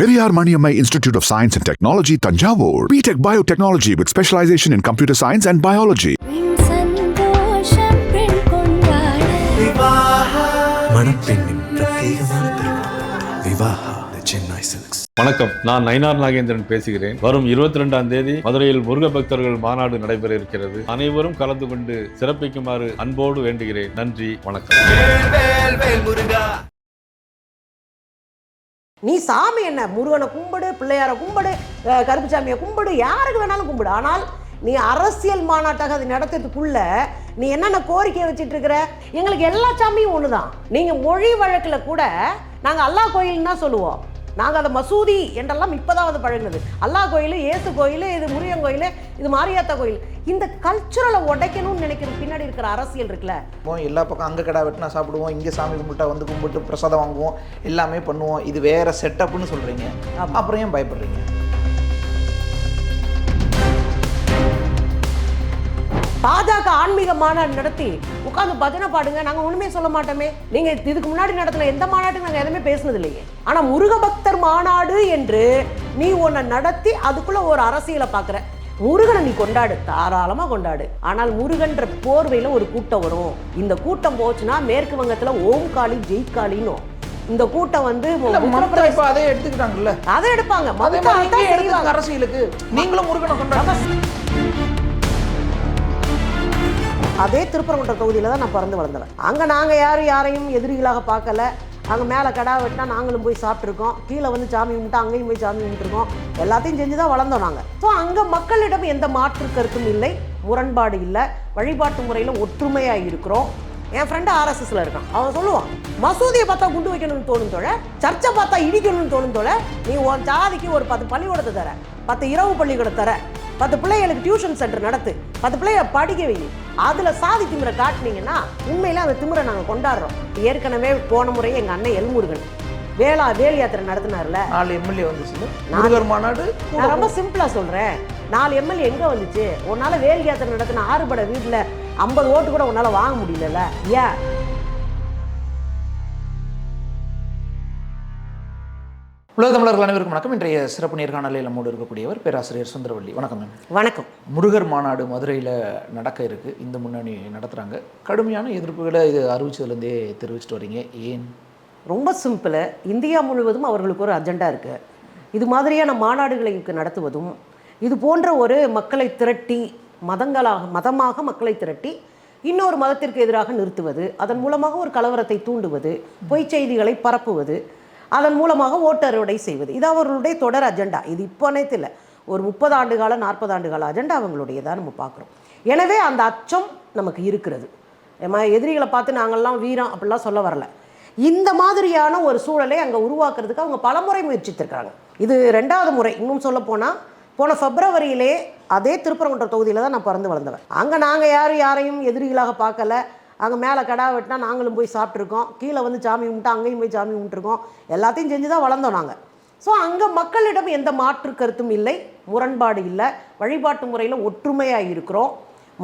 Periyar Maniammai institute of science and technology Thanjavur B Tech biotechnology with specialisation in computer science and biology வணக்கம். நான் நயினார் நாகேந்திரன் பேசுகிறேன். வரும் இருபத்தி ரெண்டாம் தேதி மதுரையில் முருக பக்தர்கள் மாநாடு நடைபெற இருக்கிறது அனைவரும் கலந்து கொண்டு சிறப்பிக்குமாறு அன்போடு வேண்டுகிறேன். நன்றி. வணக்கம். நீ சாமி என்ன? முருகனை கும்பிடு பிள்ளையாரை கும்பிடு கருப்பு கருப்புசாமியை கும்பிடு யாருக்கு வேணாலும் கும்பிடு. ஆனால் நீ அரசியல் மாநாட்டாக அதை நடத்துறதுக்குள்ள நீ என்னென்ன கோரிக்கையை வச்சுட்டு இருக்கிற? எங்களுக்கு எல்லா சாமியும் ஒன்று தான் நீங்கள் மொழி வழக்கில் கூட நாங்கள் அல்லாஹ் கோயில்னு தான் சொல்லுவோம். நாங்கள் அதை மசூதி என்றெல்லாம் இப்போதான் வந்து பழகுனது. அல்லாஹ் கோயில் ஏசு கோயில் இது முருகன் கோயில் இது மாரியாத்தா கோயில். இந்த கல்ச்சுரலை உடைக்கணும்னு நினைக்கிறது பின்னாடி இருக்கிற அரசியல் இருக்குல்ல? எல்லா பக்கம் அங்கே கடை வெட்டினா சாப்பிடுவோம் இங்கே சாமி கும்பிட்டா வந்து கும்பிட்டு பிரசாதம் வாங்குவோம் எல்லாமே பண்ணுவோம். இது வேற செட்டப்னு சொல்கிறீங்க அப்புறம் ஏன் பயப்படுறீங்க? பாஜக ஆன்மீக மாநாடு நடத்தி உட்காந்து பஜனை பாடுங்க நாங்க ஒண்ணுமே சொல்ல மாட்டோமே. நீங்க இதுக்கு முன்னாடி நடத்தின எந்த மாநாட்டுக்கு நாங்க எதுவுமே பேசுனது இல்லையே ஆனா முருக பக்தர் மாநாடு என்று நீ ஒன்ன நடத்தி அதுக்குள்ள ஒரு அரசியலை பாக்குற. முருகனை நீ கொண்டாடு தாராளமா கொண்டாடு. ஆனால் முருகன்ற போர்வையில ஒரு கூட்டம் வரும். இந்த கூட்டம் போச்சுன்னா மேற்கு வங்கத்துல ஓம் காளி ஜெய் காளின்னும் இந்த கூட்டம் வந்து அதே எடுத்துக்கிட்டாங்கல்ல. அதை எடுப்பாங்க. அரசியலுக்கு. நீங்களும் முருகனை கொண்டாடுங்க. அதே திருப்பரங்குன்ற தொகுதியில் தான் நான் பிறந்து வளர்ந்தவன். அங்கே நாங்கள் யாரும் யாரையும் எதிரிகளாக பார்க்கல. அங்கே மேலே கடா வெட்டினா நாங்களும் போய் சாப்பிட்ருக்கோம் கீழே வந்து சாமி கும்பிட்டு அங்கேயும் போய் சாமி கும்பிட்டுருக்கோம். எல்லாத்தையும் செஞ்சு தான் வளர்ந்தோம் நாங்கள் ஸோ அங்கே மக்களிடம் எந்த மாற்று கருத்தும் இல்லை. முரண்பாடு இல்லை. வழிபாட்டு முறையில் ஒற்றுமையாக இருக்கிறோம். என் ஃப்ரெண்டு ஆர்எஸ்எஸ்ல இருக்கான். அவன் சொல்லுவான் மசூதியை பார்த்தா குண்டு வைக்கணும்னு தோணும் தோழ. சர்ச்சை பார்த்தா இடிக்கணும்னு தோணும் தோழ. நீ உன் ஜாதிக்கு ஒரு பத்து பள்ளிக்கூடத்தை தர பத்து இரவு பள்ளிக்கூடம் தர. பத்து பிள்ளைகளுக்கு டியூஷன் சென்டர் நடத்து. பத்து பிள்ளைகளை படிக்க வை. அதுல சாதி திமிரை காட்டுனீங்கன்னா உண்மையில அந்த திமிரை நாங்க கொண்டாடுறோம். ஏற்கனவே போன முறை எங்க அண்ணன் எல்முருகன் வேளா வேல் யாத்திரை நடத்தினார்ல. நாலு எம்எல்ஏ வந்துச்சு முருகர் மாநாடு நான் ரொம்ப சிம்பிளா சொல்றேன். நாலு எம்எல்ஏ எங்க வந்துச்சு? உன்னால வேல் யாத்திரை நடத்தின ஆறுபட வீட்டுல ஐம்பது ஓட்டு கூட உன்னால வாங்க முடியலல்ல. ஏன்? உலக தமிழர்கள் அனைவருக்கும் வணக்கம். இன்றைய சிறப்பு நேர்காணலில் நம்மோடு இருக்கக்கூடியவர் பேராசிரியர் சுந்தரவள்ளி வணக்கம் மேம். வணக்கம். முருகர் மாநாடு மதுரையில் நடக்க இருக்கு. இந்த முன்னணி நடத்துகிறாங்க கடுமையான எதிர்ப்புகளை இது அறிவிச்சதுலேருந்தே தெரிவிச்சிட்டு வரீங்க. ஏன்? ரொம்ப சிம்பிள். இந்தியா முழுவதும் அவர்களுக்கு ஒரு அஜெண்டா இருக்கு. இது மாதிரியான மாநாடுகளை நடத்துவதும் இது போன்ற ஒரு மக்களை திரட்டி மதங்களாக மதமாக மக்களை திரட்டி இன்னொரு மதத்திற்கு எதிராக நிறுத்துவது அதன் மூலமாக ஒரு கலவரத்தை தூண்டுவது பொய்ச் செய்திகளை பரப்புவது அதன் மூலமாக ஓட்டறுவடை செய்வது. இது அவர்களுடைய தொடர் அஜெண்டா. இது இப்போ அனைத்தில் ஒரு முப்பது ஆண்டு கால நாற்பது ஆண்டு கால அஜெண்டா அவங்களுடையதாக நம்ம பார்க்குறோம். எனவே அந்த அச்சம் நமக்கு இருக்கிறது. ஏமா எதிரிகளை பார்த்து நாங்கள்லாம் வீரம் அப்படிலாம் சொல்ல வரல. இந்த மாதிரியான ஒரு சூழலை அங்கே உருவாக்குறதுக்கு அவங்க பலமுறை முயற்சித்திருக்காங்க இது ரெண்டாவது முறை. இன்னும் சொல்ல போனால் போன பிப்ரவரியிலே அதே திருப்பரங்குன்ற தொகுதியில் தான் நான் பிறந்து வளர்ந்தவன். அங்கே நாங்கள் யாரும் யாரையும் எதிரிகளாக பார்க்கல. அங்கே மேலே கடா வெட்டினா நாங்களும் போய் சாப்பிட்ருக்கோம் கீழே வந்து சாமி கும்பிட்டு அங்கேயும் போய் சாமி கும்பிட்டுருக்கோம். எல்லாத்தையும் செஞ்சு தான் வளர்ந்தோம் நாங்கள் ஸோ அங்கே மக்களிடம் எந்த மாற்று கருத்தும் இல்லை. முரண்பாடு இல்லை. வழிபாட்டு முறையில் ஒற்றுமையாக இருக்கிறோம்.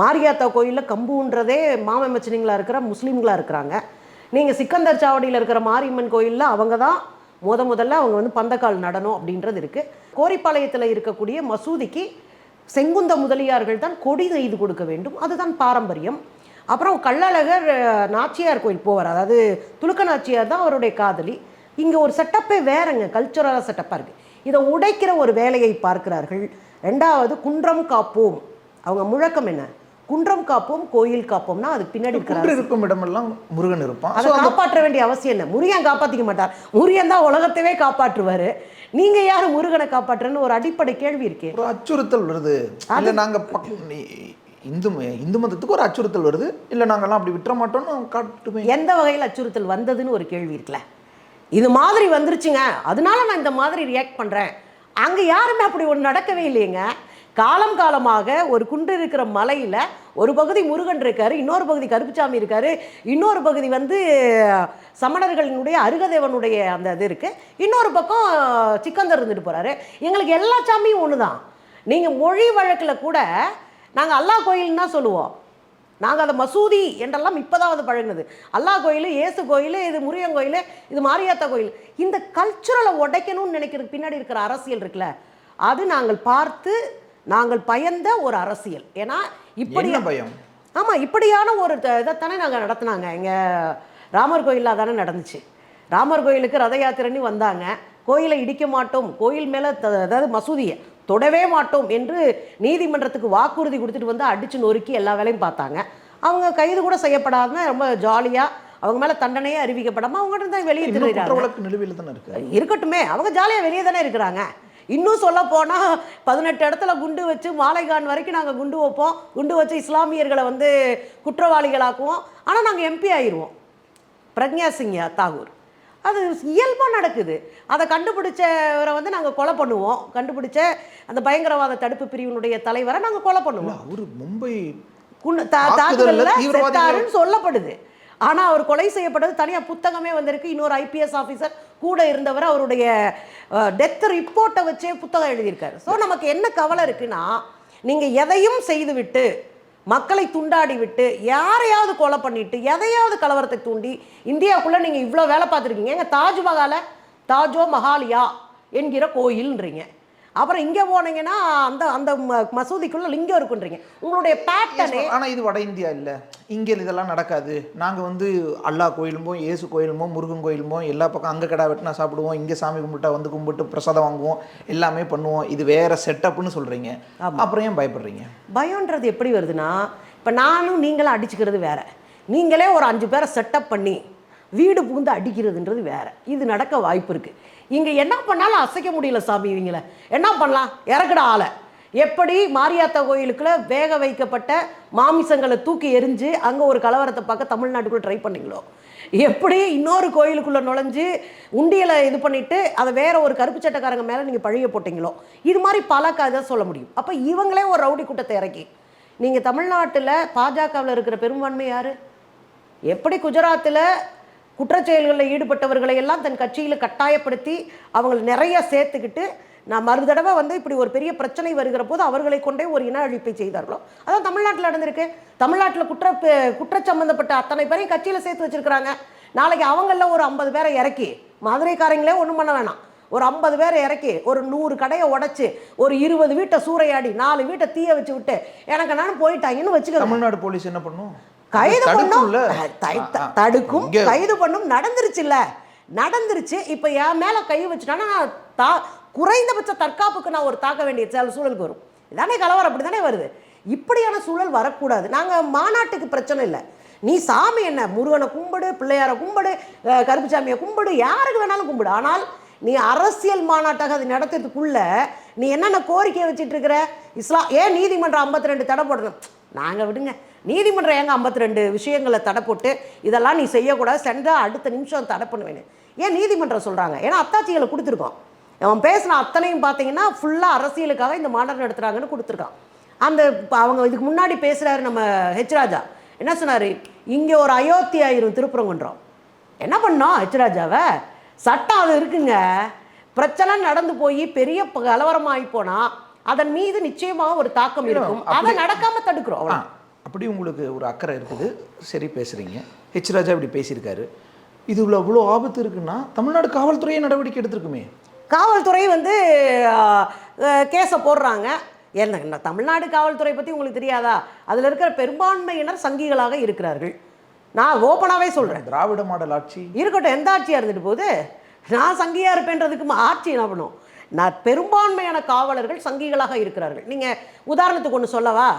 மாரியாத்தா கோயிலில் கம்புன்றதே மாமச்சனிங்களாக இருக்கிற முஸ்லீம்களாக இருக்கிறாங்க. நீங்கள் சிக்கந்தர் சாவடியில் இருக்கிற மாரியம்மன் கோயிலில் அவங்க தான் முத முதல்ல அவங்க வந்து பந்தக்கால் நடனம் அப்படின்றது இருக்குது கோரிப்பாளையத்தில் இருக்கக்கூடிய மசூதிக்கு செங்குந்த முதலியார்கள் தான் கொடி நெய்து கொடுக்க வேண்டும். அதுதான் பாரம்பரியம். அப்புறம் கள்ளழகர் நாச்சியார் கோயில் போவார். அதாவது துலுக்க நாச்சியார் தான் அவருடைய காதலி. இங்கே ஒரு செட்டப்பே வேறங்க கல்ச்சுரலாக செட்டப்பாக இருக்குது இதை உடைக்கிற ஒரு வேலையை பார்க்கிறார்கள். ரெண்டாவது குன்றம் காப்போம். அவங்க முழக்கம் என்ன? குன்றம் காப்போம் கோயில் காப்போம்னா அது பின்னாடி இருக்கும் இடமெல்லாம் முருகன் இருப்பான். அதை காப்பாற்ற வேண்டிய அவசியம் என்ன முருகன் காப்பாத்திக்க மாட்டார்? முருகன் தான் உலகத்தவே காப்பாற்றுவாரு. நீங்க யாரு முருகனை காப்பாற்றுன்னு ஒரு அடிப்படை கேள்வி இருக்கே. ஒரு அச்சுறுத்தல் வருது. இல்லை நாங்கள் இந்து ம- இந்து மதத்துக்கு ஒரு அச்சுறுத்தல் வருது. இல்லை நாங்கள்லாம் அப்படி விட்டுற மாட்டோம்னு காட்டுமே. எந்த வகையில் அச்சுறுத்தல் வந்ததுன்னு ஒரு கேள்வி இருக்குல்ல. இது மாதிரி வந்துருச்சுங்க. அதனால நான் இந்த மாதிரி ரியாக்ட் பண்ணுறேன் அங்கே யாருமே அப்படி ஒன்று நடக்கவே இல்லைங்க காலம் காலமாக ஒரு குன்று இருக்கிற மலையில் ஒரு பகுதி முருகன் இருக்கார் இன்னொரு பகுதி கருப்புச்சாமி இருக்கார் இன்னொரு பகுதி வந்து சமணர்களினுடைய அருகதேவனுடைய அந்த இது இருக்குது இன்னொரு பக்கம் சிக்கந்தர் இருந்துட்டு போகிறாரு எங்களுக்கு எல்லா சாமியும் ஒன்று தான் நீங்கள் மொழி வழக்கில் கூட நாங்கள் அல்லாஹ் கோயில்னு தான் சொல்லுவோம். நாங்கள் அதை மசூதி என்றெல்லாம் இப்போதாவது பழகுனது. அல்லாஹ் கோயில் இயேசு கோயில் இது முருகன் கோயில் இது மாரியாத்தா கோயில். இந்த கல்ச்சுரலை உடைக்கணும்னு நினைக்கிறதுக்கு பின்னாடி இருக்கிற அரசியல் இருக்குல்ல அது நாங்கள் பார்த்து நாங்கள் பயந்த ஒரு அரசியல். ஏன்னா இப்படி பயம்? ஆமாம் இப்படியான ஒரு இதைத்தானே நாங்கள் நடத்துனாங்க. இங்கே ராமர் கோயிலில் தானே நடந்துச்சு. ராமர் கோயிலுக்கு ரத யாத்திரைன்னு வந்தாங்க. கோயிலை இடிக்க மாட்டோம். கோயில் மேலே அதாவது மசூதியை. தொடவே மாட்டோம் என்று நீதிமன்றத்துக்கு வாக்குறுதி கொடுத்துட்டு வந்து அடித்து நொறுக்கி எல்லா வேலையும் பார்த்தாங்க. அவங்க கைது கூட செய்யப்படாம ரொம்ப ஜாலியாக அவங்க மேலே தண்டனையே அறிவிக்கப்படாமல் அவங்க தான் வெளியே வழக்கு நிலுவையில் தானே இருக்கு? இருக்கட்டுமே. அவங்க ஜாலியாக வெளியே தானே இருக்கிறாங்க. இன்னும் சொல்ல போனால் பதினெட்டு இடத்துல குண்டு வச்சு மாலைகான் வரைக்கும் நாங்கள் குண்டு வைப்போம். குண்டு வச்சு இஸ்லாமியர்களை வந்து குற்றவாளிகளாக்குவோம். ஆனால் நாங்கள் எம்பி ஆயிடுவோம் பிரக்ஞா சிங் தாகூர். அது இயல்பாக நடக்குது. அதை கண்டுபிடிச்சவரை வந்து நாங்கள் கொலை பண்ணுவோம். கண்டுபிடிச்ச அந்த பயங்கரவாத தடுப்பு பிரிவினுடைய தலைவரை நாங்கள் கொலை பண்ணுவோம். அவரு மும்பை தாக்குதல்ல சொல்லப்படுது. ஆனா அவர் கொலை செய்யப்பட்டது தனியா புத்தகமே வந்திருக்கு. இன்னொரு ஐபிஎஸ் ஆஃபீஸர் கூட இருந்தவர் அவருடைய டெத் ரிப்போர்ட்டை வச்சே புத்தகம் எழுதியிருக்காரு. ஸோ நமக்கு என்ன கவலை இருக்குன்னா நீங்க எதையும் செய்துவிட்டு மக்களை துண்டாடி விட்டு யாரையாவது கொலை பண்ணிட்டு எதையாவது கலவரத்தை தூண்டி இந்தியாவுக்குள்ளே நீங்கள் இவ்வளோ வேலை பார்த்துருக்கீங்க. எங்கள் தாஜ்மஹாலை தாஜோ மஹாலியா என்கிற கோயில்ன்றீங்க. அப்புறம் இங்கே போனீங்கன்னா அந்த அந்த ம- மசூதிக்குள்ள லிங்கம் இருக்குன்றீங்க. உங்களுடைய பேட்டர்னே ஆனா இது வட இந்தியா இல்ல. இங்க இதெல்லாம் நடக்காது. நாங்க வந்து அல்லாஹ் கோயிலுமோ இயேசு கோயிலுமோ முருகன் கோயிலுமோ எல்லா பக்கம் அங்க கடை வெட்டினா சாப்பிடுவோம் இங்க சாமி கும்பிட்டா வந்து கும்பிட்டு பிரசாதம் வாங்குவோம் எல்லாமே பண்ணுவோம். இது வேற செட்டப்னு சொல்றீங்க. அப்புறம் ஏன் பயப்படுறீங்க? பயம்ன்றது எப்படி வருதுன்னா இப்போ நானும் நீங்களும் அடிச்சுக்கிறது வேற. நீங்களே ஒரு அஞ்சு பேரை செட்டப் பண்ணி வீடு புகுந்து அடிக்கிறதுன்றது வேற. இது நடக்க வாய்ப்பு இருக்கு. இங்க என்ன பண்ணாலும் அசைக்க முடியல சாமி இவங்கள. என்ன பண்ணலாம்? இறக்குட ஆளை. எப்படி மாரியாத்தா கோயிலுக்குள்ள வேக வைக்கப்பட்ட மாமிசங்களை தூக்கி எரிஞ்சு அங்கே ஒரு கலவரத்தை பார்க்க தமிழ்நாட்டுக்குள்ள ட்ரை பண்ணீங்களோ? எப்படி இன்னொரு கோயிலுக்குள்ள நுழைஞ்சு உண்டியலை இது பண்ணிட்டு அதை வேற ஒரு கருப்பு சட்டக்காரங்க மேலே நீங்கள் பழிய போட்டீங்களோ? இது மாதிரி பல கதை சொல்ல முடியும். அப்போ இவங்களே ஒரு ரவுடி கூட்டத்தை இறக்கி. நீங்கள் தமிழ்நாட்டில் பாஜகவில் இருக்கிற பெரும்பான்மை யாரு? எப்படி குஜராத்தில் குற்றச்செயல்களில் ஈடுபட்டவர்களை எல்லாம் தன் கட்சியில் கட்டாயப்படுத்தி அவங்களை நிறைய சேர்த்துக்கிட்டு நான் மறு தடவை வந்து இப்படி ஒரு பெரிய பிரச்சனை வருகிற போது அவர்களை கொண்டே ஒரு இன அழிப்பை செய்தார்களோ? அதான் தமிழ்நாட்டில் நடந்திருக்கு. தமிழ்நாட்டில் குற்ற குற்ற சம்பந்தப்பட்ட அத்தனை பேரையும் கட்சியில் சேர்த்து வச்சிருக்கிறாங்க. நாளைக்கு அவங்களில் ஒரு ஐம்பது பேரை இறக்கி மதுரைக்காரங்களே ஒன்றும் பண்ண வேணாம். ஒரு ஐம்பது பேரை இறக்கி ஒரு நூறு கடையை உடைச்சு ஒரு இருபது வீட்டை சூறையாடி நாலு வீட்டை தீய வச்சு விட்டு எனக்கு நான் போயிட்டாங்கன்னு வச்சுக்க தமிழ்நாடு போலீஸ் என்ன பண்ணும்? கைது பண்ணும். தடுக்கும். கைது பண்ணும். நடந்துருச்சுல்ல. நடந்துருச்சு. இப்போ என் மேலே கை வச்சுட்டானா நான் தா குறைந்தபட்ச தற்காப்புக்கு நான் ஒரு தாக்க வேண்டிய சூழலுக்கு வரும். இதானே கலவரம். அப்படி தானே வருது. இப்படியான சூழல் வரக்கூடாது. நாங்கள் மாநாட்டுக்கு பிரச்சனை இல்லை. நீ சாமி என்ன? முருகனை கும்பிடு பிள்ளையாரை கும்பிடு கருப்புசாமியை கும்பிடு யாருக்கு வேணாலும் கும்பிடு. ஆனால் நீ அரசியல் மாநாட்டாக அதை நடத்துறதுக்குள்ள நீ என்னென்ன கோரிக்கை வச்சுட்டு இருக்கிற? இஸ்லாம் ஏன் நீதிமன்றம் 52 ரெண்டு தடை போடணும்? நாங்கள் விடுங்க. நீதிமன்றம் ஏங்க 52 ரெண்டு விஷயங்களை தடை போட்டு இதெல்லாம் நீ செய்யக்கூடாது சென்றால் அடுத்த நிமிஷம் தடை பண்ணுவேன்னு ஏன் நீதிமன்றம் சொல்கிறாங்க ஏன்னா அத்தாட்சிகளை கொடுத்துருக்கோம். அவன் பேசின அத்தனையும் பார்த்தீங்கன்னா ஃபுல்லாக அரசியலுக்காக இந்த மாநாடு நடத்துகிறாங்கன்னு கொடுத்துருக்கான். அந்த அவங்க இதுக்கு முன்னாடி பேசுகிறாரு நம்ம ஹெச் ராஜா. என்ன சொன்னார்? இங்கே ஒரு அயோத்தி ஆயிரும் திருப்பரங்குன்றம் என்ன பண்ணோம் ஹெச் ராஜாவை? சட்டம் அது இருக்குங்க. பிரச்சனை நடந்து போய் பெரிய கலவரமாகி போனால் அதன் மீது நிச்சயமாக ஒரு தாக்கம் இருக்கும். அதை நடக்காம தடுக்கிறோம் ஆ, அவ்வளவுதான். அப்படி உங்களுக்கு ஒரு அக்கறை இருக்குது. சரி பேசுறீங்க. ஹெச் ராஜா இப்படி பேசியிருக்காரு. இதுல இவ்வளோ ஆபத்து இருக்குன்னா தமிழ்நாடு காவல்துறையே நடவடிக்கை எடுத்திருக்குமே. காவல்துறை வந்து கேஸை போடுறாங்க. என்ன தமிழ்நாடு காவல்துறை பற்றி உங்களுக்கு தெரியாதா? அதில் இருக்கிற பெரும்பான்மையினர் சங்கிகளாக இருக்கிறார்கள். நான் ஓப்பனாகவே சொல்கிறேன் திராவிட மாடல் ஆட்சி. இருக்கட்டும் எந்த ஆட்சியாக இருந்துட்டு போகுது? நான் சங்கியாக இருப்பேன்றதுக்கு ஆட்சி என்ன பண்ணும்? நான் பெரும்பான்மையான காவலர்கள் சங்கிகளாக இருக்கிறார்கள். நீங்கள் உதாரணத்துக்கு ஒன்று சொல்லவா?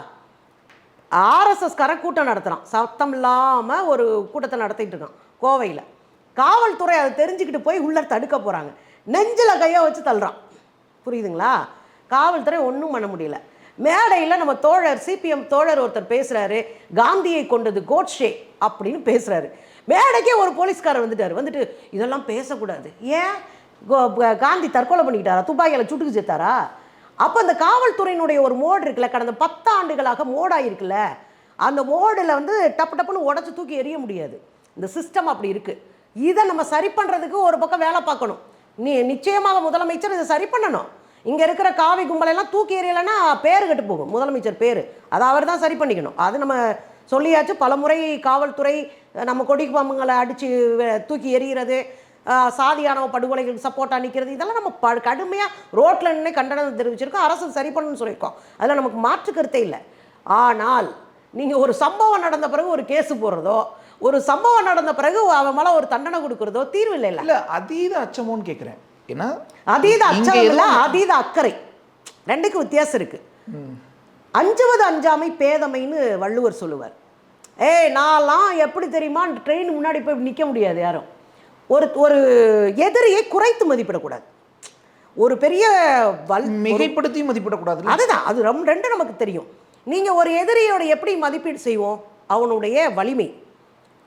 ஆர்எஸ்எஸ்கார கூட்டம் நடத்துகிறான் சத்தம் இல்லாமல் ஒரு கூட்டத்தை நடத்திட்டு இருக்கான் கோவையில். காவல்துறை அதை தெரிஞ்சுக்கிட்டு போய் உள்ள தடுக்க போகிறாங்க நெஞ்சில் கையை வச்சு தள்ளுறான். புரியுதுங்களா? காவல்துறை ஒன்றும் பண்ண முடியல. மேடையில் நம்ம தோழர் சிபிஎம் தோழர் ஒருத்தர் பேசுகிறாரு காந்தியை கொண்டது கோட்ஷே அப்படின்னு பேசுகிறாரு மேடைக்கே ஒரு போலீஸ்காரர் வந்துட்டார். வந்துட்டு இதெல்லாம் பேசக்கூடாது. ஏன்? கோ- காந்தி தற்கொலை பண்ணிக்கிட்டாரா? துப்பாக்கியில் சுட்டுக்கு சேர்த்தாரா அப்போ அந்த காவல்துறையினுடைய ஒரு மோடு இருக்குல்ல கடந்த பத்து ஆண்டுகளாக மோடாயிருக்குல்ல அந்த மோடில் வந்து டப்பு டப்புன்னு உடச்சி தூக்கி எறிய முடியாது. இந்த சிஸ்டம் அப்படி இருக்குது இதை நம்ம சரி பண்ணுறதுக்கு ஒரு பக்கம் வேலை பார்க்கணும். நீ நிச்சயமாக முதலமைச்சர் இதை சரி பண்ணணும். இங்கே இருக்கிற காவி கும்பலெல்லாம் தூக்கி எறியலைன்னா பேர் கெட்டு போகும் முதலமைச்சர் பேர். அதை அவர் தான் சரி பண்ணிக்கணும். அது நம்ம சொல்லியாச்சு. பலமுறை காவல்துறை நம்ம கொடி பாம்புங்களை அடித்து தூக்கி எறிகிறது. சாதியானவ படுகொலைகளுக்கு சப்போர்ட்டாக நிற்கிறது இதெல்லாம் நம்ம ப கடுமையாக ரோட்டில் நின்று கண்டனம் தெரிவிச்சிருக்கோம். அரசு சரி பண்ணணும்னு சொல்லியிருக்கோம். அதில் நமக்கு மாற்று கருத்தே இல்லை. ஆனால் நீங்கள் ஒரு சம்பவம் நடந்த பிறகு ஒரு கேஸ் போடுறதோ ஒரு சம்பவம் நடந்த பிறகு அவன் மேலே ஒரு தண்டனை கொடுக்குறதோ தீர்வு இல்லை இல்ல. அதீத அச்சமோன்னு கேட்குறேன் ஏன்னா அதீத அச்சம் இல்ல அதீத அக்கறை. ரெண்டுக்கும் வித்தியாசம் இருக்கு. அஞ்சுவது அஞ்சாமை பேதமைன்னு வள்ளுவர் சொல்லுவார். ஏய் நான்லாம் எப்படி தெரியுமா ட்ரெயின் முன்னாடி போய் நிற்க முடியாது யாரும். ஒரு ஒரு எதிரியை குறைத்து மதிப்பிடக்கூடாது. ஒரு பெரிய வல் மிகைப்படுத்தி மதிப்பிடக்கூடாது அதுதான். அது ரொம்ப ரெண்டு நமக்கு தெரியும். நீங்கள் ஒரு எதிரியோட எப்படி மதிப்பீடு செய்வோம்? அவனுடைய வலிமை.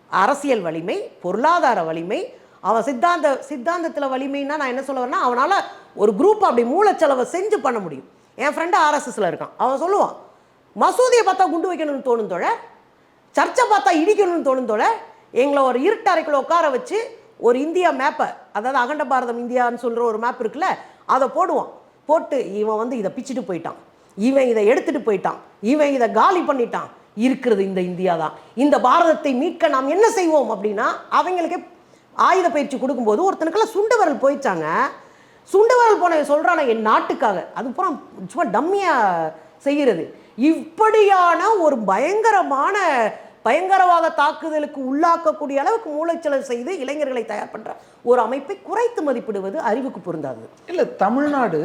அரசியல் வலிமை பொருளாதார வலிமை அவன் சித்தாந்த சித்தாந்தத்தில் வலிமைன்னா நான் என்ன சொல்ல வரேன்னா அவனால் ஒரு குரூப் அப்படி மூலச்செலவை செஞ்சு பண்ண முடியும். என் ஃப்ரெண்டு ஆர்எஸ்எஸ்ல இருக்கான். அவன் சொல்லுவான் மசூதியை பார்த்தா குண்டு வைக்கணும்னு தோணும் தோழ சர்ச்சை பார்த்தா இடிக்கணும்னு தோணும் தோழ எங்களை ஒரு இருட்டு அறைக்குள்ள உட்கார வச்சு ஒரு இந்தியா மேப்பை அதாவது அகண்ட பாரதம் இந்தியான்னு சொல்கிற ஒரு மேப் இருக்குல்ல அதை போடுவான். போட்டு இவன் வந்து இதை பிச்சுட்டு போயிட்டான். இவன் இதை எடுத்துட்டு போயிட்டான். இவன் இதை காலி பண்ணிட்டான். இருக்கிறது இந்த இந்தியா தான். இந்த பாரதத்தை மீட்க நாம் என்ன செய்வோம் அப்படின்னா அவங்களுக்கே ஆயுத பயிற்சி கொடுக்கும்போது ஒருத்தனுக்கெல்லாம் சுண்டு விரல் போயிச்சாங்க. சுண்டு விரல் போன சொல்கிறான என் நாட்டுக்காக. அதுக்கப்புறம் சும்மா டம்மியாக செய்கிறது இப்படியான ஒரு பயங்கரமான பயங்கரவாத தாக்குதலுக்கு உள்ளாக்கக்கூடிய அளவுக்கு மூளைச்சலவை செய்து இளைஞர்களை தயார் பண்ணுற ஒரு அமைப்பை குறைத்து மதிப்பிடுவது அறிவுக்கு பொருந்தாது. இல்ல தமிழ்நாடு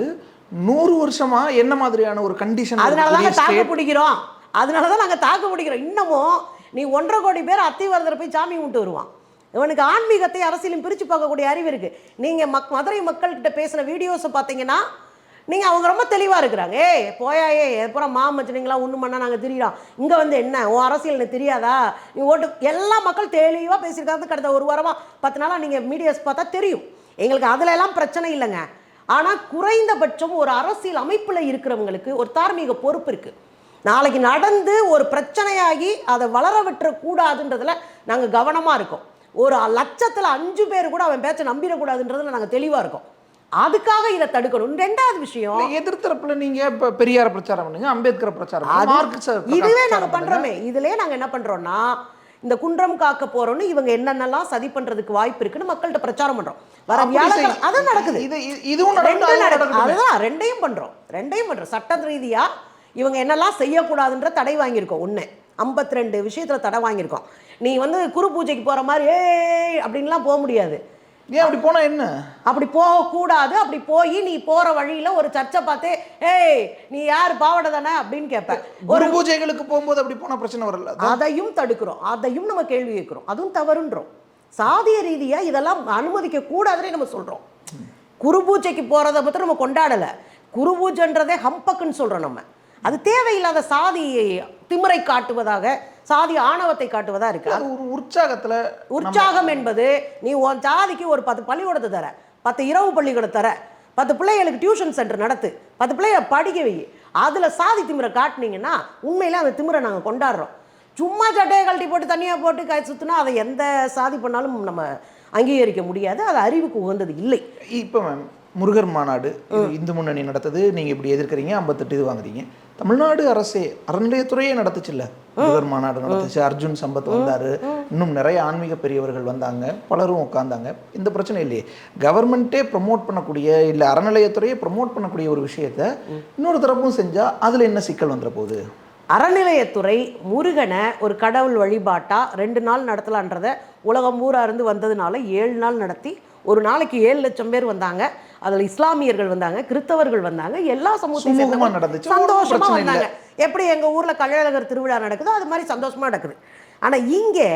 நூறு வருஷமா என்ன மாதிரியான ஒரு கண்டிஷன் அதனால தான் தாக்கு பிடிக்கிறோம். அதனால தான் நாங்கள் தாக்கு பிடிக்கிறோம். இன்னமும் நீ ஒன்றரை கோடி பேர் அத்திவரதரை போய் சாமி கும்பிட்டு வருவான். இவனுக்கு ஆன்மீகத்தை அரசியலும் பிரித்து பார்க்கக்கூடிய அறிவு இருக்குது நீங்கள் மக் மதுரை மக்கள்கிட்ட பேசின வீடியோஸை பார்த்தீங்கன்னா நீங்கள் அவங்க ரொம்ப தெளிவாக இருக்கிறாங்க. ஏய் போயாயே ஏ அப்புறம் மாமச்சனிங்களா ஒன்று பண்ணால் நாங்கள் தெரியலாம் இங்கே வந்து என்ன? உன் அரசியல் எனக்கு தெரியாதா? நீ ஓட்டு எல்லா மக்கள் தெளிவாக பேசியிருக்காங்க கடந்த ஒரு வாரமாக பத்து நாளாக நீங்கள் மீடியாஸ் பார்த்தா தெரியும். எங்களுக்கு அதிலெல்லாம் பிரச்சனை இல்லைங்க. ஆனால் குறைந்தபட்சம் ஒரு அரசியல் அமைப்பில் இருக்கிறவங்களுக்கு ஒரு தார்மீக பொறுப்பு இருக்குது நாளைக்கு நடந்து ஒரு பிரச்சனையாகி அதை வளர விட்டுறக்கூடாதுன்றதில் நாங்கள் கவனமாக இருக்கோம். ஒரு லட்சத்தில் அஞ்சு பேர் கூட அவன் பேச்சை நம்பிடக்கூடாதுன்றதில் நாங்கள் தெளிவாக இருக்கோம். அதுக்காக இதை தடுக்கணும். ரெண்டாவது விஷயம் எதிர்த்தரப்புல நீங்க இப்ப பெரியார பிரச்சாரம் பண்ணுங்க அம்பேத்கர் பிரச்சாரம் இதுவே நாங்க. பண்றோமே. இதுலயே நாங்க என்ன பண்றோம்னா இந்த குன்றம் காக்க போறோம்னு இவங்க என்னென்னலாம் சதி பண்றதுக்கு வாய்ப்பு இருக்குன்னு மக்கள்கிட்ட பிரச்சாரம் பண்றோம். வர வியாழக்கிழமை அது நடக்குது. இது இது- இதுவும் நடக்குது அதுதான் ரெண்டையும் பண்றோம். ரெண்டையும் பண்றோம். சட்ட ரீதியா இவங்க என்னெல்லாம் செய்யக்கூடாதுன்ற தடை வாங்கியிருக்கோம். ஒண்ணு 52 ரெண்டு விஷயத்துல தடை வாங்கியிருக்கோம். நீ வந்து குரு பூஜைக்கு போற மாதிரி ஏய் அப்படின்லாம் போக முடியாது. ஏன் அப்படி போனா என்ன? அப்படி போகக்கூடாது அப்படி போய் நீ போற வழியில ஒரு சர்ச்சை பார்த்து ஏய் நீ யார்? பாவடை தானே? அப்படின்னு கேட்ப ஒரு பூஜைகளுக்கு போகும்போது அப்படி போனா பிரச்சனை வரல? அதையும் தடுக்கிறோம். அதையும் நம்ம கேள்வி கேட்கிறோம். அதுவும் தவறுன்றோம். சாதிய ரீதியா இதெல்லாம் அனுமதிக்க கூடாதுன்னு நம்ம சொல்றோம். குரு பூஜைக்கு போறதை பத்தி நம்ம கொண்டாடல. குரு பூஜைன்றதே ஹம்பக்குன்னு சொல்றோம் நம்ம. அது தேவையில்லாத சாதி திமிரை காட்டுவதாக சாதி ஆணவத்தை காட்டுவதா இருக்கு? ஒரு உற்சாகத்துல உற்சாகம் என்பது நீ உன் ஜாதிக்கு ஒரு பத்து பள்ளிக்கூடத்தை தர பத்து இரவு பள்ளிக்கூடம் தர பத்து பிள்ளைகளுக்கு டியூஷன் சென்டர் நடத்து பத்து பிள்ளைகளை படிக்க வை. அதில் சாதி திமிரை காட்டுனீங்கன்னா உண்மையிலே அந்த திமிரை நாங்கள் கொண்டாடுறோம். சும்மா சட்டையை கழட்டி போட்டு தனியாக போட்டு கை சுற்றினா அதை எந்த சாதி பண்ணாலும் நம்ம அங்கீகரிக்க முடியாது. அது அறிவுக்கு உகந்தது இல்லை. இப்போ மேம் முருகர் மாநாடு இந்து முன்னணி நடத்துது நீங்க இப்படி எதிர்க்கிறீங்க ஐம்பத்தெட்டு இது வாங்குறீங்க. தமிழ்நாடு அரசே அறநிலையத்துறையே நடத்துச்சுல்ல. முருகர் மாநாடு நடத்துச்சு. அர்ஜுன் சம்பத் வந்தாரு. இன்னும் நிறைய ஆன்மீக பெரியவர்கள் வந்தாங்க. பலரும் உட்கார்ந்தாங்க. இந்த பிரச்சனை இல்லையே. கவர்மெண்ட்டே ப்ரமோட் பண்ணக்கூடிய இல்ல அறநிலையத்துறையே ப்ரமோட் பண்ணக்கூடிய ஒரு விஷயத்த இன்னொரு தரப்பும் செஞ்சா அதுல என்ன சிக்கல் வந்துட போகுது? அறநிலையத்துறை முருகனை ஒரு கடவுள் வழிபாட்டா ரெண்டு நாள் நடத்தலான்றத உலகம் பூரா இருந்து வந்ததுனால ஏழு நாள் நடத்தி ஒரு நாளைக்கு ஏழு லட்சம் பேர் வந்தாங்க. அதில் இஸ்லாமியர்கள் வந்தாங்க கிறிஸ்தவர்கள் வந்தாங்க. எல்லா சமூகத்தை சுமூகமா சேர்ந்தவங்க நடந்துச்சு. சந்தோஷமா. வந்தாங்க. எப்படி எங்க ஊர்ல கள்ளழகர் திருவிழா நடக்குதோ அது மாதிரி சந்தோஷமா நடக்குது. ஆனா இங்கே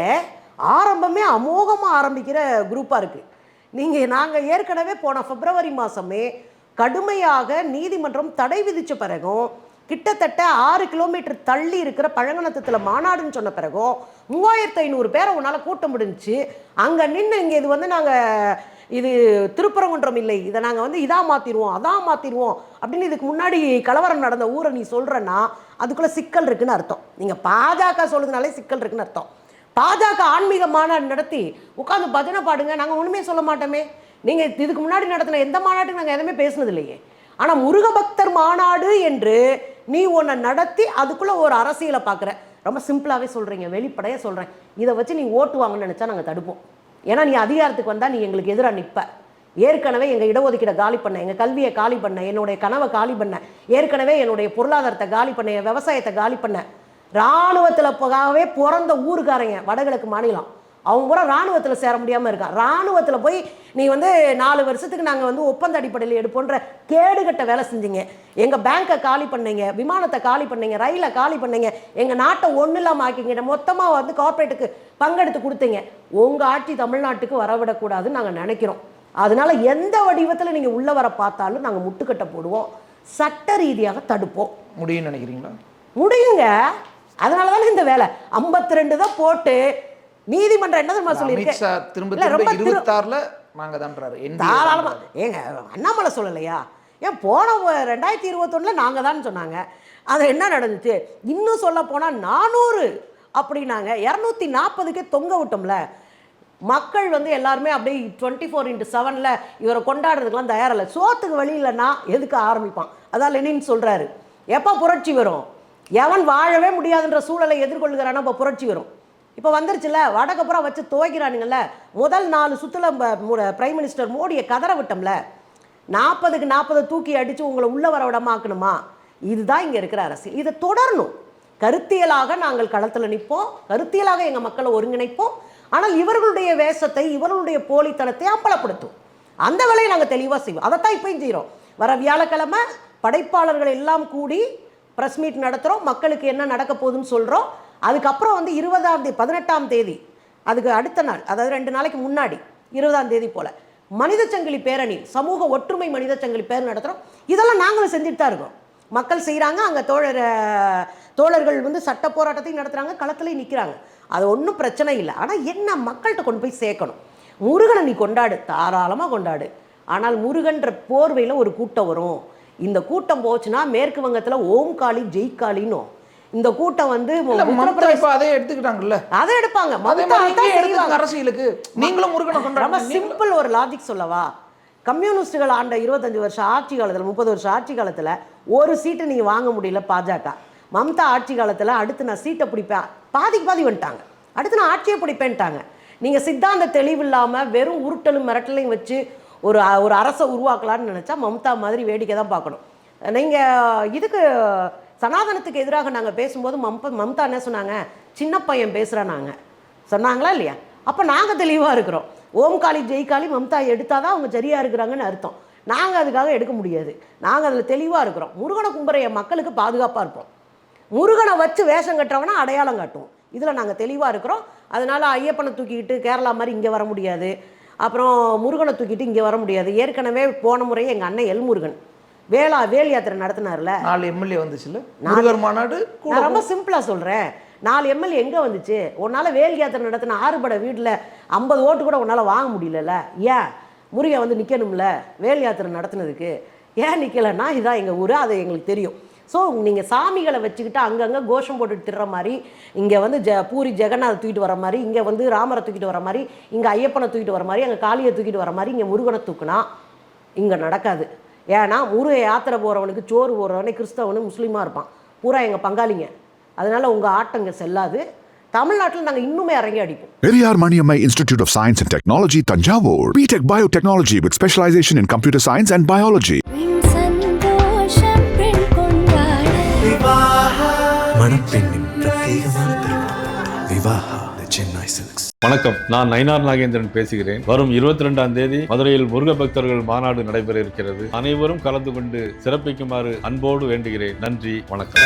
ஆரம்பமே அமோகமா ஆரம்பிக்கிற குரூப்பா இருக்கு. நீங்க நாங்க ஏற்கனவே போன பிப்ரவரி மாசமே கடுமையாக நீதிமன்றம் தடை விதிச்ச பிறகும் கிட்டத்தட்ட ஆறு கிலோமீட்டர் தள்ளி இருக்கிற பழங்கணத்தத்தில் மாநாடுன்னு சொன்ன பிறகும் மூவாயிரத்து ஐநூறு பேரை உன்னால் கூட்ட முடிஞ்சுச்சு. அங்கே நின்று இங்கே இது வந்து நாங்கள் இது திருப்பரங்குன்றம் இல்லை. இதை நாங்கள் வந்து இதாக மாற்றிடுவோம் அதான் மாற்றிடுவோம் அப்படின்னு இதுக்கு முன்னாடி கலவரம் நடந்த ஊரை நீ சொல்கிறன்னா அதுக்குள்ளே சிக்கல் இருக்குன்னு அர்த்தம். நீங்கள் பாஜக சொல்லுதுனாலே சிக்கல் இருக்குன்னு அர்த்தம். பாஜக ஆன்மீக மாநாடு நடத்தி உட்காந்து பஜனை பாடுங்க நாங்கள் ஒன்றுமே சொல்ல மாட்டோமே. நீங்கள் இதுக்கு முன்னாடி நடத்தின எந்த மாநாட்டுக்கு நாங்கள் எதுவுமே பேசுனது இல்லையே. ஆனால் முருகபக்தர் மாநாடு என்று நீ ஒன்றை நடத்தி அதுக்குள்ளே ஒரு அரசியலை பார்க்குற ரொம்ப சிம்பிளாகவே சொல்கிறீங்க வெளிப்படையாக சொல்கிறேன் இதை வச்சு நீ ஓட்டு வாங்கன்னு நினச்சா நாங்கள் தடுப்போம். ஏன்னா நீ அதிகாரத்துக்கு வந்தால் நீ எங்களுக்கு எதிராக நிற்ப ஏற்கனவே எங்கள் இடஒதுக்கீடை காலி பண்ண எங்கள் கல்வியை காலி பண்ண என்னுடைய கனவை காலி பண்ண ஏற்கனவே என்னுடைய பொருளாதாரத்தை காலி பண்ண என் விவசாயத்தை காலி பண்ண இராணுவத்தில் போகவே பிறந்த ஊருக்காரங்க வடகிழக்கு மாநிலம். அவங்க கூட ராணுவத்தில் சேர முடியாமல் இருக்கான் ராணுவத்தில் போய் நீ வந்து நாலு வருஷத்துக்கு நாங்கள் வந்து ஒப்பந்த அடிப்படையில் எடுப்போன்ற கேடுகட்ட வேலை செஞ்சீங்க. எங்கள் பேங்க்கை காலி பண்ணீங்க விமானத்தை காலி பண்ணீங்க ரயிலை காலி பண்ணீங்க எங்கள் நாட்டை ஒன்றும் இல்லாமல் ஆக்கிங்க மொத்தமாக வந்து கார்ப்பரேட்டுக்கு பங்கெடுத்து கொடுத்தீங்க. உங்கள் ஆட்சி தமிழ்நாட்டுக்கு வரவிடக்கூடாதுன்னு நாங்கள் நினைக்கிறோம். அதனால எந்த வடிவத்தில் நீங்கள் உள்ளே வர பார்த்தாலும் நாங்கள் முட்டுக்கட்டை போடுவோம். சட்ட ரீதியாக தடுப்போம். முடியும்னு நினைக்கிறீங்களா? முடியுங்க. அதனால தானே இந்த வேலை. 52 ரெண்டு தான் போட்டு நீதிமன்றம் என்ன தெரியுமா சொல்லியிருக்கு? திரும்ப திரும்ப ரொம்ப திரு- இருபத்தாறுல நாங்க தான்றாரு தாராளமா. ஏங்க அண்ணாமலை சொல்லலையா? ஏன் போன ரெண்டாயிரத்தி இருபத்தொன்னில் நாங்கள் தான் சொன்னாங்க. அது என்ன நடந்துச்சு? இன்னும் சொல்ல போனால் நானூறு அப்படின்னாங்க. இரநூத்தி நாற்பதுக்கே தொங்க விட்டோம்ல. மக்கள் வந்து எல்லாருமே அப்படியே டுவெண்ட்டி ஃபோர் இன்ட்டு செவனில் இவரை கொண்டாடுறதுக்கெல்லாம் தயாரில்லை. சோத்துக்கு வழி இல்லைன்னா எதுக்கு ஆரம்பிப்பான்? அதான் லெனின் சொல்கிறாரு எப்போ புரட்சி வரும்? எவன் வாழவே முடியாதுன்ற சூழலை எதிர்கொள்கிறானோ அப்போ புரட்சி வரும். இப்போ வந்துருச்சுல வடக்கப்புறம் வச்சு துவைக்கிறானுங்கள்ல முதல் நாலு சுற்றுல பிரைம் மினிஸ்டர் மோடியை கதற விட்டோம்ல நாற்பதுக்கு நாற்பது தூக்கி அடித்து உங்களை உள்ள வர விடமாக்கணுமா? இதுதான் இங்கே இருக்கிற அரசியல் இதை தொடரணும். கருத்தியலாக நாங்கள் களத்தில் நிற்போம். கருத்தியலாக எங்கள் மக்களை ஒருங்கிணைப்போம். ஆனால் இவர்களுடைய வேஷத்தை இவர்களுடைய போலித்தனத்தை அம்பலப்படுத்தும். அந்த வேலையை நாங்கள் தெளிவாக செய்வோம். அதைத்தான் இப்போயும் செய்கிறோம் வர வியாழக்கிழமை படைப்பாளர்கள் எல்லாம் கூடி ப்ரெஸ் மீட் நடத்துகிறோம் மக்களுக்கு என்ன நடக்க போகுதுன்னு சொல்கிறோம் அதுக்கப்புறம் வந்து இருபதாம் தேதி பதினெட்டாம் தேதி அதுக்கு அடுத்த நாள் அதாவது ரெண்டு நாளைக்கு முன்னாடி இருபதாம் தேதி போல் மனித சங்கிலி பேரணி சமூக ஒற்றுமை மனித சங்கிலி பேரணி நடத்துகிறோம் இதெல்லாம் நாங்களும் செஞ்சுட்டு தான் இருக்கோம். மக்கள் செய்கிறாங்க அங்கே தோழர் தோழர்கள் வந்து சட்ட போராட்டத்தையும் நடத்துகிறாங்க களத்துலேயும் நிற்கிறாங்க அது ஒன்றும் பிரச்சனை இல்லை. ஆனால் என்ன மக்கள்கிட்ட கொண்டு போய் சேர்க்கணும்? முருகனை நீ கொண்டாடு தாராளமாக கொண்டாடு. ஆனால் முருகன்ற போர்வையில் ஒரு கூட்டம் வரும். இந்த கூட்டம் போச்சுன்னா மேற்கு வங்கத்தில் ஓம்காளி ஜெய்காளின்னும் இந்த கூட்டம் வந்து அதே எடுத்துக்கிட்டாங்கல்ல. அதை எடுப்பாங்க. எடுத்துக்கங்க. அரசியலுக்கு நீங்களும் முருகனை ரொம்ப சிம்பிள் ஒரு லாஜிக் சொல்லவா? கம்யூனிஸ்டுகள் ஆண்ட இருபத்தஞ்சு வருஷம் ஆட்சி காலத்தில் முப்பது வருஷம் ஆட்சி காலத்தில் ஒரு சீட்டு நீங்கள் வாங்க முடியல பாஜக. மம்தா ஆட்சி காலத்தில் அடுத்து நான் சீட்டை பிடிப்பேன். பாதிக்கு பாதி வந்துட்டாங்க. அடுத்து நான் ஆட்சியை பிடிப்பேன்ட்டாங்க. நீங்கள் சித்தாந்த தெளிவு இல்லாமல் வெறும் உருட்டலும் மிரட்டலையும் வச்சு ஒரு ஒரு அரசை உருவாக்கலாம்னு நினச்சா மம்தா மாதிரி வேடிக்கை தான் பார்க்கணும். நீங்கள் இதுக்கு சனாதனத்துக்கு எதிராக நாங்கள் பேசும்போது மம்த மம்தா என்ன சொன்னாங்க? சின்ன பையன் பேசுகிறேன் நாங்கள் சொன்னாங்களா இல்லையா? அப்போ நாங்கள் தெளிவாக இருக்கிறோம். ஓம்காளி ஜெய்காளி மம்தா எடுத்தால் தான் அவங்க சரியாக இருக்கிறாங்கன்னு அர்த்தம். நாங்கள் அதுக்காக எடுக்க முடியாது. நாங்கள் அதில் தெளிவாக இருக்கிறோம். முருகனை கும்புறைய மக்களுக்கு பாதுகாப்பாக இருப்போம். முருகனை வச்சு வேஷம் கட்டுறவனா அடையாளம் காட்டுவோம். இதில் நாங்கள் தெளிவாக இருக்கிறோம். அதனால் ஐயப்பனை தூக்கிக்கிட்டு கேரளா மாதிரி இங்கே வர முடியாது. அப்புறம் முருகனை தூக்கிட்டு இங்கே வர முடியாது. ஏற்கனவே போன முறை எங்கள் அண்ணன் எல்முருகன். வேளா வேல் யாத்திரை நடத்தினார்ல? நாலு எம்எல்ஏ வந்துச்சுல்ல? முருகர் மாநாடு நான் ரொம்ப சிம்பிளாக சொல்கிறேன் நாலு எம்எல்ஏ எங்கே வந்துச்சு? உன்னால் வேல் யாத்திரை நடத்தின ஆறுபடை வீட்டில் ஐம்பது ஓட்டு கூட உன்னால் வாங்க முடியலல்ல. ஏன்? முருகன் வந்து நிற்கணும்ல வேல் யாத்திரை நடத்தினதுக்கு. ஏன் நிற்கலைன்னா இதான் எங்கள் ஊர் அது எங்களுக்கு தெரியும். ஸோ நீங்கள் சாமிகளை வச்சுக்கிட்டு அங்கங்கே கோஷம் போட்டுட்டு திர்ற மாதிரி இங்கே வந்து ஜ பூரி ஜெகநாதை தூக்கிட்டு வர மாதிரி இங்கே வந்து ராமரை தூக்கிட்டு வர மாதிரி இங்கே ஐயப்பனை தூக்கிட்டு வர மாதிரி அங்கே காளியை தூக்கிட்டு வர மாதிரி இங்கே முருகனை தூக்குனா இங்கே நடக்காது. ஏன்னா முருக யாத்திரை போகிறவனுக்கு சோறு போடுறவனே கிறிஸ்தவனு முஸ்லீமாக இருப்பான். பூரா எங்கள் பங்காளிங்க. அதனால் உங்கள் ஆட்டம் இங்கே செல்லாது. தமிழ்நாட்டில் நாங்கள் இன்னுமே இறங்கி அடிப்போம். of Science and Technology, Tanjavur. BTech Biotechnology with specialization in computer science and biology. விண் சந்தோஷம் பெண் கொண்டாட. மணப்பெண்ணின் பிரத்யேகமான தி சென்னை சில்க்ஸ் வணக்கம். நான் நயினார் நாகேந்திரன் பேசுகிறேன். வரும் இருபத்தி ரெண்டாம் தேதி மதுரையில் முருக பக்தர்கள் மாநாடு நடைபெற இருக்கிறது. அனைவரும் கலந்து கொண்டு சிறப்பிக்குமாறு அன்போடு வேண்டுகிறேன். நன்றி. வணக்கம்.